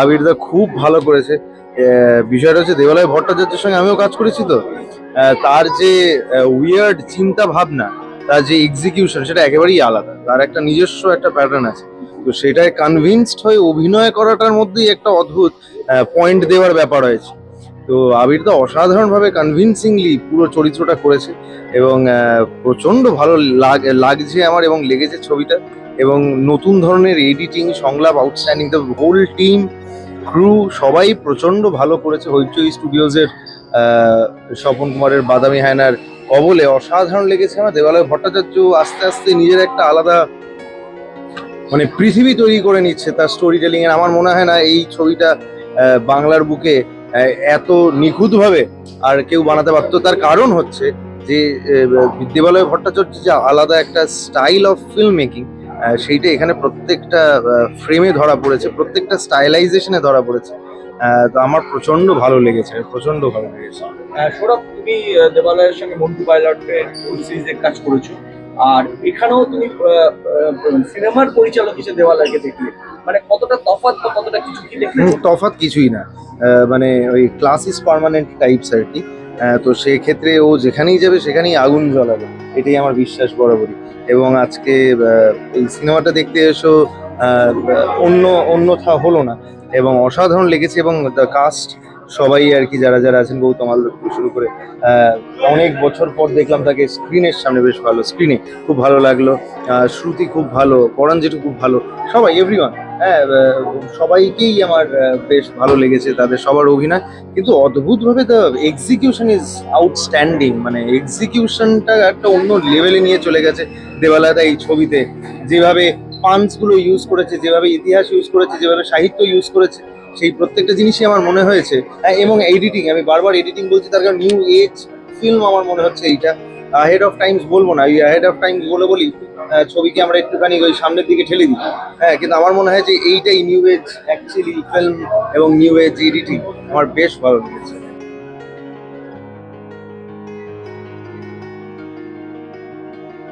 আবিরদা খুব ভালো করেছে। বিষয়টা হচ্ছে দেবালয় ভট্টাচার্যের সঙ্গে আমিও কাজ করেছি তো। তার যে উইয়ার্ড চিন্তা ভাবনা, তার যে এক্সিকিউশন সেটা একেবারেই আলাদা। তার একটা নিজস্ব একটা প্যাটার্ন আছে। তো সেটায় কনভিনসড হয়ে অভিনয় করাটার মধ্যেই একটা অদ্ভুত পয়েন্ট দেওয়ার ব্যাপার রয়েছে তো আবির তো অসাধারণভাবে কনভিনসিংলি পুরো চরিত্রটা করেছে এবং প্রচণ্ড ভালো লাগ, লাগছে আমার এবং লেগেছে ছবিটা। এবং নতুন ধরনের এডিটিং সংলাপ outstanding the whole team crew সবাই প্রচণ্ড ভালো করেছে হইচই স্টুডিওজের স্বপন কুমারের বাদামি হায়নার কবলে। অসাধারণ লেগেছে আমার দেবালয় ভট্টাচার্য আস্তে আস্তে নিজের একটা আলাদা মানে পৃথিবী তৈরি করে নিচ্ছে তার স্টোরি টেলিং এর। আমার মনে হয় না এই ছবিটা বাংলার বুকে এত নিখুঁতভাবে আর কেউ বানাতে পারতো তার কারণ হচ্ছে যে দেবালয় ভট্টাচার্য যে আলাদা একটা স্টাইল অফ ফিল্ম মেকিং সেইটা এখানে প্রত্যেকটা ফ্রেমে ধরা পড়েছে প্রত্যেকটা স্টাইলাইজেশনে ধরা পড়েছে। তো আমার প্রচণ্ড ভালো লেগেছে প্রচণ্ড ভালো লেগেছে। সৌরভ তুমি দেবালয়ের সঙ্গে মন্টু পাইলটের কাজ করেছ। আর এখানেও তুমি সিনেমার পরিচালক হিসেবে দেবালয়কে দেখলে মানে কতটা তফাৎ বা কতটা কিছু কি দেখলে? হুম, কিছুই না। মানে ওই ক্লাস ইস পার্মানেন্ট টাইপস আর কি। তো সেক্ষেত্রে ও যেখানেই যাবে সেখানেই আগুন জ্বলাবে। এটাই আমার বিশ্বাস বরাবরই। এবং আজকে এই সিনেমাটা দেখতে এসো অন্য, অন্যথা হলো না। এবং অসাধারণ লেগেছে এবং দ্য কাস্ট সবাই আর কি, যারা যারা আছেন গৌতম আলদার থেকে শুরু করে অনেক বছর পর দেখলাম তাকে স্ক্রিনের সামনে বেশ ভালো স্ক্রিনে খুব ভালো লাগল শ্রুতি খুব ভালো পরাণ জেঠু খুব ভালো, সবাই এভরিওয়ান হ্যাঁ সবাইকেই আমার বেশ ভালো লেগেছে তাদের সবার অভিনয়, কিন্তু অদ্ভুতভাবে দ্য এক্সিকিউশন ইজ আউটস্ট্যান্ডিং মানে এক্সিকিউশনটা একটা অন্য লেভেলে নিয়ে চলে গেছে দেওয়ালাদা এই ছবিতে, যেভাবে পাঞ্চগুলো ইউজ করেছে, যেভাবে ইতিহাস ইউজ করেছে, যেভাবে সাহিত্য ইউজ করেছে সেই প্রত্যেকটা জিনিসই আমার মনে হয়েছে। হ্যাঁ, এবং এডিটিং আমি বারবার এডিটিং বলছি তার কারণ নিউ এজ ফিল্ম আমার মনে হচ্ছে এইটা। হেড অফ টাইমস বলব না হেড অফ টাইমস বলে বলি ছবিকে আমরা একটুখানি ওই সামনের দিকে ঠেলে দিই। হ্যাঁ কিন্তু আমার মনে হয় যে এইটাই নিউ এজ অ্যাকচুয়ালি ফিল্ম এবং নিউ এজ এডিটিং আমার বেশ ভালো লেগেছে।